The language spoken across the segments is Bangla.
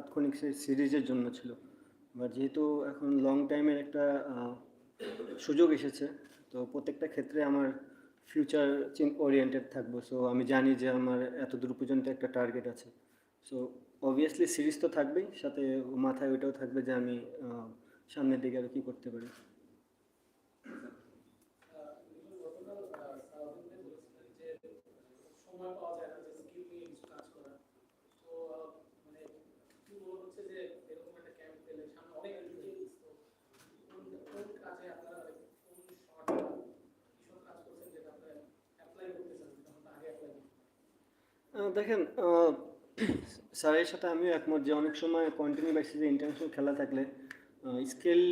তাৎক্ষণিক সিরিজের জন্য ছিল। বা যেহেতু এখন লং টাইমের একটা সুযোগ এসেছে, তো প্রত্যেকটা ক্ষেত্রে আমার ফিউচার ওরিয়েন্টেড থাকব। সো আমি জানি যে আমার এত দূর পর্যন্ত একটা টার্গেট আছে। সো অবভিয়াসলি সিরিজ তো থাকবেই, সাথে মাথায় ওইটাও থাকবে যে আমি সামনের দিকে আরও কী করতে পারি সময় পাওয়া যায় না যে স্কিল নিয়ে কিছু কাজ করার তো আহ, মানে কি মনে হচ্ছে যে এরকম একটা ক্যাম্প পেলে সামনে অনেক activities, তো কোন কোন কাজে আপনারা কোন সময়টা কিসব কাজ করছেন যেটা আপনারা অ্যাপ্লাই করতে চান যেটা আপনারা আগে অ্যাপ্লাই আহ, দেখেন স্যারের সাথে আমিও একমত যে অনেক সময় কন্টিনিউ বেসিসে ইন্টারন্যাশনাল খেলা থাকলে স্কিল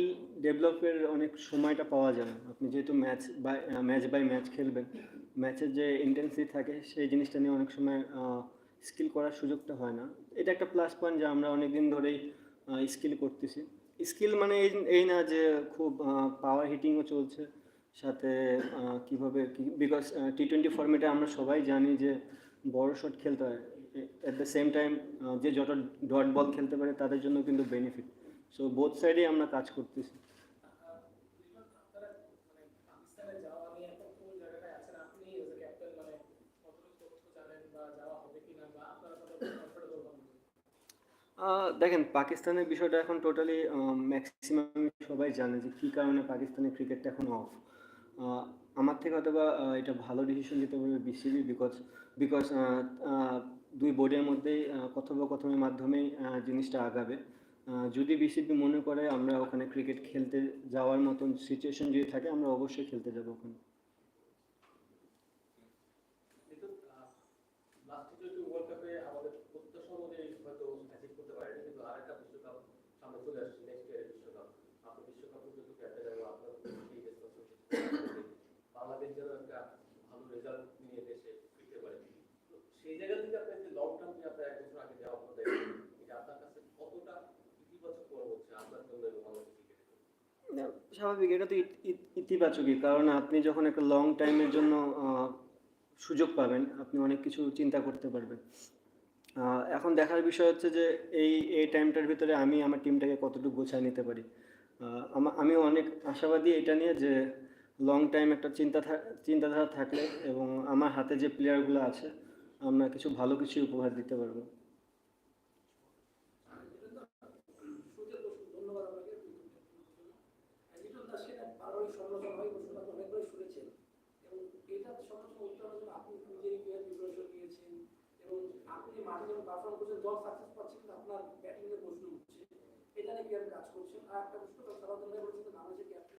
ডেভেলপের অনেক সময়টা পাওয়া যায়। আপনি যেহেতু match by match by match খেলবেন ম্যাচের যে ইন্টেন্সিটি থাকে, সেই জিনিসটা নিয়ে অনেক সময় স্কিল করার সুযোগটা হয় না। এটা একটা প্লাস পয়েন্ট যে আমরা অনেক দিন ধরেই স্কিল করতেছি। স্কিল মানে এই এই না যে খুব পাওয়ার হিটিংও চলছে, সাথে কীভাবে বিকজ টি টোয়েন্টি ফর্মেটে আমরা সবাই জানি যে বড় শট খেলতে হয়। অ্যাট দ্য সেম টাইম যে যত ডট বল খেলতে পারে, তাদের জন্য কিন্তু বেনিফিট সো বোথ সাইডেই আমরা কাজ করতেছি। দেখেন, পাকিস্তানের বিষয়টা এখন টোটালি ম্যাক্সিমাম সবাই জানে যে কী কারণে পাকিস্তানের ক্রিকেটটা এখন অফ আমার থেকে হয়তো বা আহ, এটা ভালো ডিসিশন নিতে পারবে বিসিবি বিকজ বিকজ দুই বোর্ডের মধ্যেই আহ, কথোপকথনের মাধ্যমেই জিনিসটা আগাবে। যদি বিসিবি মনে করে আমরা ওখানে ক্রিকেট খেলতে যাওয়ার মতন সিচুয়েশন যদি থাকে আমরা অবশ্যই খেলতে যাব ওখানে। আমাদের প্রত্যাশা অনুযায়ী হয়তো অ্যাচিভ করতে পারেনি কিন্তু আরেকটা বিশ্বকাপ সামনে চলে আসছে নেক্সট ইয়ারের বিশ্বকাপ আপনার বিশ্বকাপ পর্যন্ত ক্যাপ্টেন এবং আপনার সেই রেসপন্সিবিলিটি বাংলাদেশ যেন একটা ভালো রেজাল্ট নিয়ে দেশে ফিরতে পারে তো সেই জায়গা থেকে আপনার যে লং টার্ম যে আপনার এক বছর আগে যাওয়া আপনাদের এটা আপনার কাছে কতটা ইতিবাচক মনে হচ্ছে আপনার জন্য এবং বাংলাদেশ ক্রিকেটের জন্য না, স্বাভাবিক, এটা তো ইত- ইত- ইতিবাচকই। কারণ আপনি যখন একটা লং টাইমের জন্য সুযোগ পাবেন, আপনি অনেক কিছু চিন্তা করতে পারবেন। এখন দেখার বিষয় হচ্ছে যে, এই এই টাইমটার ভিতরে আমি আমার টিমটাকে কতটুকু গোছায় নিতে পারি। আমি অনেক আশাবাদী এটা নিয়ে যে লং টাইম একটা চিন্তা চিন্তাধারা থাকলে এবং আমার হাতে যে প্লেয়ারগুলো আছে, আমরা কিছু ভালো কিছু উপহার দিতে পারব। আপনি মাঠে যখন পারফর্ম করছেন, দল সাকসেস পাচ্ছে, কিন্তু আপনার ব্যাটিং এর প্রশ্ন উঠছে এটা নিয়ে কি আপনি কাজ করছেন? আর একটা প্রশ্ন